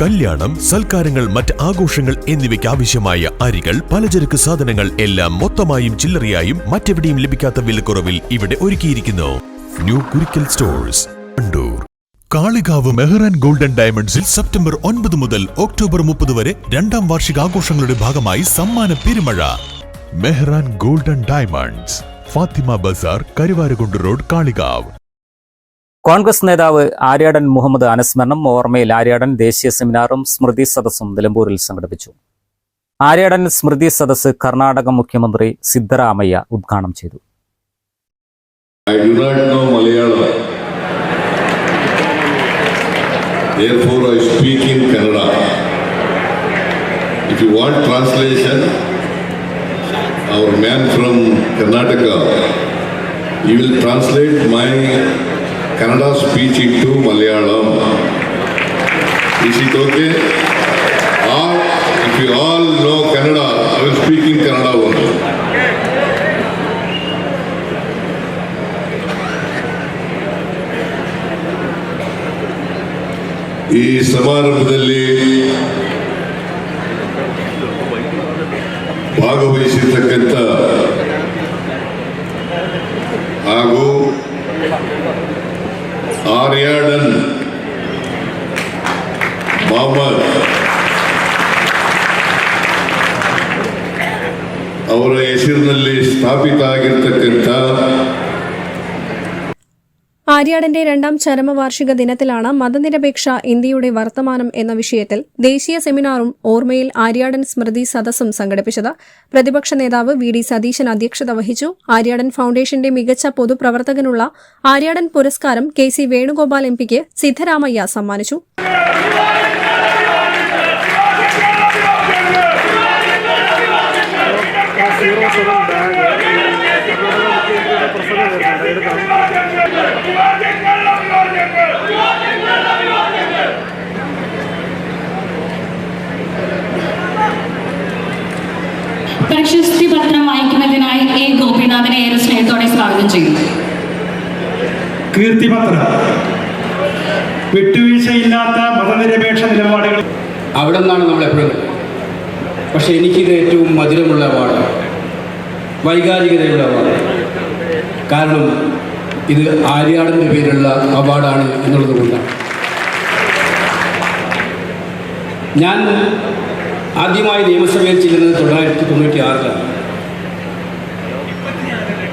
കല്യാണം സൽക്കാരങ്ങൾ മറ്റ് ആഘോഷങ്ങൾ എന്നിവയ്ക്ക് ആവശ്യമായ അരികൾ പലചരക്ക് സാധനങ്ങൾ എല്ലാം മൊത്തമായും ചില്ലറയായും മറ്റെവിടെയും ലഭിക്കാത്ത വിലക്കുറവിൽ ഇവിടെ ഒരുക്കിയിരിക്കുന്നു. New Kurikkal stores Kandoor Kalikavu Mehran golden ഡയമണ്ട്സിൽ സെപ്റ്റംബർ ഒൻപത് മുതൽ ഒക്ടോബർ മുപ്പത് വരെ രണ്ടാം വാർഷികാഘോഷങ്ങളുടെ ഭാഗമായി സമ്മാന പെരുമഴ. Mehran golden diamonds Fathima Bazar Karuvarakundu road Kalikavu. Congress നേതാവ് ആര്യാടൻ മുഹമ്മദ് അനുസ്മരണം ഓർമ്മയിൽ ആര്യാടൻ ദേശീയ സെമിനാറും സ്മൃതി സദസ്സും നിലമ്പൂരിൽ സംഘടിപ്പിച്ചു. ആര്യാടൻ സ്മൃതി സദസ്സ് കർണാടക മുഖ്യമന്ത്രി സിദ്ധരാമയ്യ ഉദ്ഘാടനം ചെയ്തു. our man from Karnataka, he will translate my Kannada speech into Malayalam. Is it okay all if you all know Kannada I will speak in Kannada ಒಂದು ಈ ಸಮಾರಂಭದಲ್ಲಿ ಭಾಗವಹಿಸಿರ್ತಕ್ಕಂಥ ಆರ್ಯಾಡನ್ ಮೊಹಮ್ಮದ್ ಅವರ ಹೆಸರಿನಲ್ಲಿ ಸ್ಥಾಪಿತ ಆಗಿರ್ತಕ್ಕಂಥ ആര്യാടന്റെ രണ്ടാം ചരമവാർഷിക ദിനത്തിലാണ് മതനിരപേക്ഷ ഇന്ത്യയുടെ വർത്തമാനം എന്ന വിഷയത്തിൽ ദേശീയ സെമിനാറും ഓർമ്മയിൽ ആര്യാടൻ സ്മൃതി സദസ്സും സംഘടിപ്പിച്ചത് പ്രതിപക്ഷ നേതാവ് വി ഡി സതീശൻ അധ്യക്ഷത വഹിച്ചു ആര്യാടൻ ഫൌണ്ടേഷന്റെ മികച്ച പൊതുപ്രവർത്തകനുള്ള ആര്യാടൻ പുരസ്കാരം കെ സി വേണുഗോപാൽ എം പിക്ക് സിദ്ധരാമയ്യ സമ്മാനിച്ചു പ്രശസ്തി പത്രം വായിക്കുന്നതിനായി എ ഗോപിനാഥനെ ഏറെ സ്നേഹത്തോടെ സ്വാഗതം ചെയ്യുന്നു കീർത്തിപത്രം. വിട്ടുവീഴ്ചയില്ലാത്ത മതനിരപേക്ഷ നിലപാടുകൾ. അവിടെ നിന്നാണ് നമ്മൾ എപ്പോഴും പക്ഷെ എനിക്കിത് ഏറ്റവും മധുരമുള്ള അവാർഡാണ്. വൈകാരികതയുള്ള അവാർഡ്. കാരണം ഇത് ആര്യാടന്റെ പേരിലുള്ള അവാർഡാണ് എന്നുള്ളത് കൊണ്ടാണ്. ഞാൻ ആദ്യമായി നിയമസഭയിൽ ചെല്ലുന്നത് തൊള്ളായിരത്തി തൊണ്ണൂറ്റി ആറിലാണ്.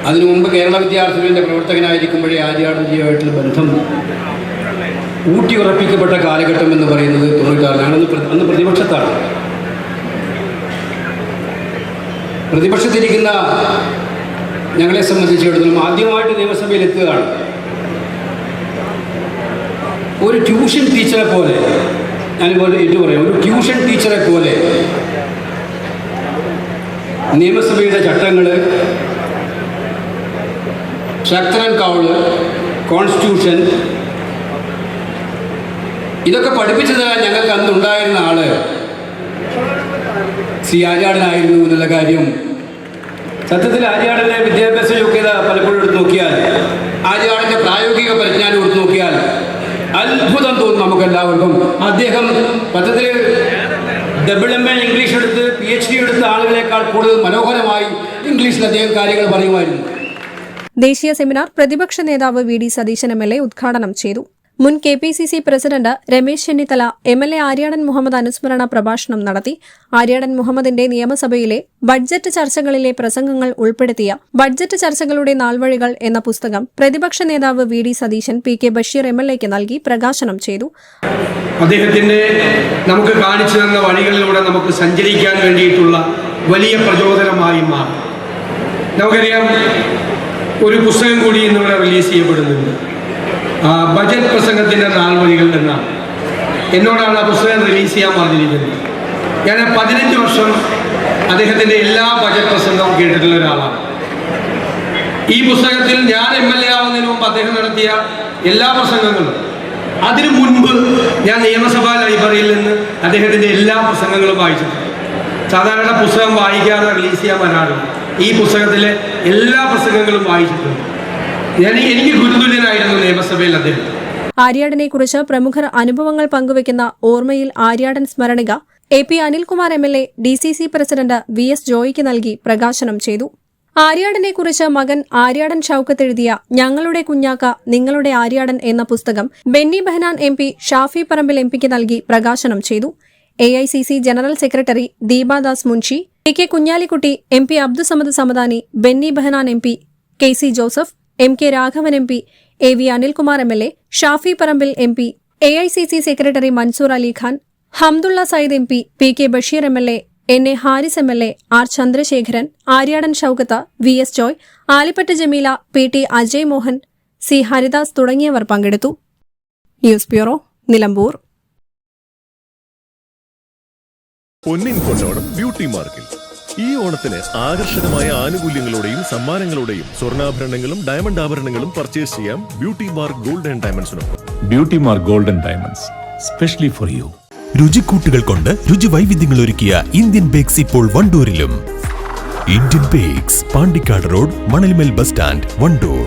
അതിനു മുമ്പ് കേരള വിദ്യാർത്ഥികളുടെ പ്രവർത്തകനായിരിക്കുമ്പോഴേ ആര്യാടൻജിയുമായിട്ടുള്ള ബന്ധം ഊട്ടി ഉറപ്പിക്കപ്പെട്ട കാലഘട്ടം എന്ന് പറയുന്നത് തൊണ്ണൂറ്റാറിലാണ് അന്ന് അന്ന് പ്രതിപക്ഷത്താണ്. പ്രതിപക്ഷത്തിരിക്കുന്ന ഞങ്ങളെ സംബന്ധിച്ചിടത്തോളം ആദ്യമായിട്ട് നിയമസഭയിൽ എത്തുകയാണ്. ഒരു ട്യൂഷൻ ടീച്ചറെ പോലെ ഞാനിപ്പോൾ ഏറ്റു പറയാം. ഒരു ട്യൂഷൻ ടീച്ചറെ പോലെ നിയമസഭയുടെ ചട്ടങ്ങൾ ശക്തൻ കൗൾ കോൺസ്റ്റിറ്റ്യൂഷൻ ഇതൊക്കെ പഠിപ്പിച്ചു തരാൻ ഞങ്ങൾക്ക് അന്നുണ്ടായിരുന്ന ആൾ സി ആര്യാടനായിരുന്നു എന്നുള്ള കാര്യം. സത്യത്തിൽ ആര്യാടന്റെ വിദ്യാഭ്യാസ യോഗ്യത പലപ്പോഴും എടുത്ത് നോക്കിയാൽ ആര്യാടന്റെ പ്രായോഗിക പരിജ്ഞാനം എടുത്ത് നോക്കിയാൽ അത്ഭുതം തോന്നും നമുക്ക് എല്ലാവർക്കും അദ്ദേഹം സത്യത്തിൽ ഡബിൾ എം എ ഇംഗ്ലീഷ് എടുത്ത് പി എച്ച് ഡി എടുത്ത ആളുകളെക്കാൾ കൂടുതൽ മനോഹരമായി ഇംഗ്ലീഷിൽ അദ്ദേഹം കാര്യങ്ങൾ പറയുമായിരുന്നു. ദേശീയ സെമിനാർ പ്രതിപക്ഷ നേതാവ് V D Satheesan M L A ഉദ്ഘാടനം ചെയ്തു. മുൻ K P C C president Ramesh Chennithala M L A Aryadan Muhammad അനുസ്മരണ പ്രഭാഷണം നടത്തി. ആര്യാടൻ മുഹമ്മദിന്റെ നിയമസഭയിലെ ബഡ്ജറ്റ് ചർച്ചകളിലെ പ്രസംഗങ്ങൾ ഉൾപ്പെടുത്തിയ ബഡ്ജറ്റ് ചർച്ചകളുടെ നാൾവഴികൾ എന്ന പുസ്തകം പ്രതിപക്ഷ നേതാവ് V D Satheesan P K Basheer M L എക്ക് നൽകി പ്രകാശനം ചെയ്തു. അദ്ദേഹത്തിന്റെ നമുക്ക് കാണിച്ചു തന്ന വഴികളിലൂടെ നമുക്ക് സഞ്ചരിക്കാൻ വേണ്ടിയിട്ടുള്ള വലിയ പ്രചോദനമായി മാറി. നമുക്കറിയാം ഒരു പുസ്തകം കൂടി ഇന്നിവിടെ റിലീസ് ചെയ്യപ്പെടുന്നുണ്ട്. ബജറ്റ് പ്രസംഗത്തിന്റെ നാൾവഴികൾ എന്നാണ് എന്നോടാണ് ആ പുസ്തകം റിലീസ് ചെയ്യാൻ പറഞ്ഞിരിക്കുന്നത്. ഞാൻ പതിനഞ്ച് വർഷം അദ്ദേഹത്തിന്റെ എല്ലാ ബജറ്റ് പ്രസംഗവും കേട്ടിട്ടുള്ള ഒരാളാണ്. ഈ പുസ്തകത്തിൽ ഞാൻ എം എൽ എ ആവുന്നതിന് മുമ്പ് അദ്ദേഹം നടത്തിയ എല്ലാ പ്രസംഗങ്ങളും അതിനു മുൻപ് ഞാൻ നിയമസഭാ ലൈബ്രറിയിൽ നിന്ന് അദ്ദേഹത്തിന്റെ എല്ലാ പ്രസംഗങ്ങളും വായിച്ചിട്ടുണ്ട്. സാധാരണ പുസ്തകം വായിക്കാതെ റിലീസ് ചെയ്യാൻ വരാറുണ്ട്. ഈ പുസ്തകത്തിലെ എല്ലാ പ്രസംഗങ്ങളും വായിച്ചിട്ടുണ്ട്. എനിക്ക് നിയമസഭയിൽ അദ്ദേഹം. ആര്യാടനെക്കുറിച്ച് പ്രമുഖർ അനുഭവങ്ങൾ പങ്കുവയ്ക്കുന്ന ഓർമ്മയിൽ Aryadan സ്മരണിക A P Anilkumar M L A D C C president V S ജോയിക്ക് നൽകി പ്രകാശനം ചെയ്തു. ആര്യാടനെ കുറിച്ച് മകൻ ആര്യാടൻ ഷൌക്കത്ത് എഴുതിയ ഞങ്ങളുടെ കുഞ്ഞാക്ക നിങ്ങളുടെ ആര്യാടൻ എന്ന പുസ്തകം Benny Behanan M P Shafi Parambil M പിക്ക് നൽകി പ്രകാശനം ചെയ്തു. A I C C general secretary Deepa Das Munshi A K Kunhalikutty M P Abdussamad Samadani Benny Behanan M P K C Joseph M K Raghavan M P A V Anilkumar M L A Shafi Parambil M P A I C C secretary Mansoor Ali Khan Hamdullah Sayeed M P P K Basheer M L A N A Haris M L A R Chandrasekharan Aryadan Shoukath V S Joy Alippatta Jameela P T Ajay Mohan C Haridas തുടങ്ങിയവർ പങ്കെടുത്തു. News bureau Nilambur. പൊന്നിൻ കൊണ്ടോടം beauty മാർക്കിൽ. ഈ ഓണത്തിന് ആകർഷകമായ ആനുകൂല്യങ്ങളോടെയും സമ്മാനങ്ങളോടെയും സ്വർണാഭരണങ്ങളും ഡയമണ്ട് ആഭരണങ്ങളും പർച്ചേസ് ചെയ്യാം beauty mark gold and ഡയമണ്ട്സിനൊപ്പം beauty mark and diamonds specially for you രുചിക്കൂട്ടുകൾ കൊണ്ട് രുചി വൈവിധ്യങ്ങൾ ഒരുക്കിയ ഇന്ത്യൻ ബേക്സ് ഇപ്പോൾ വണ്ടൂരിലും. Indian bakes Pandikkad road Manalmel bus stand Wandoor.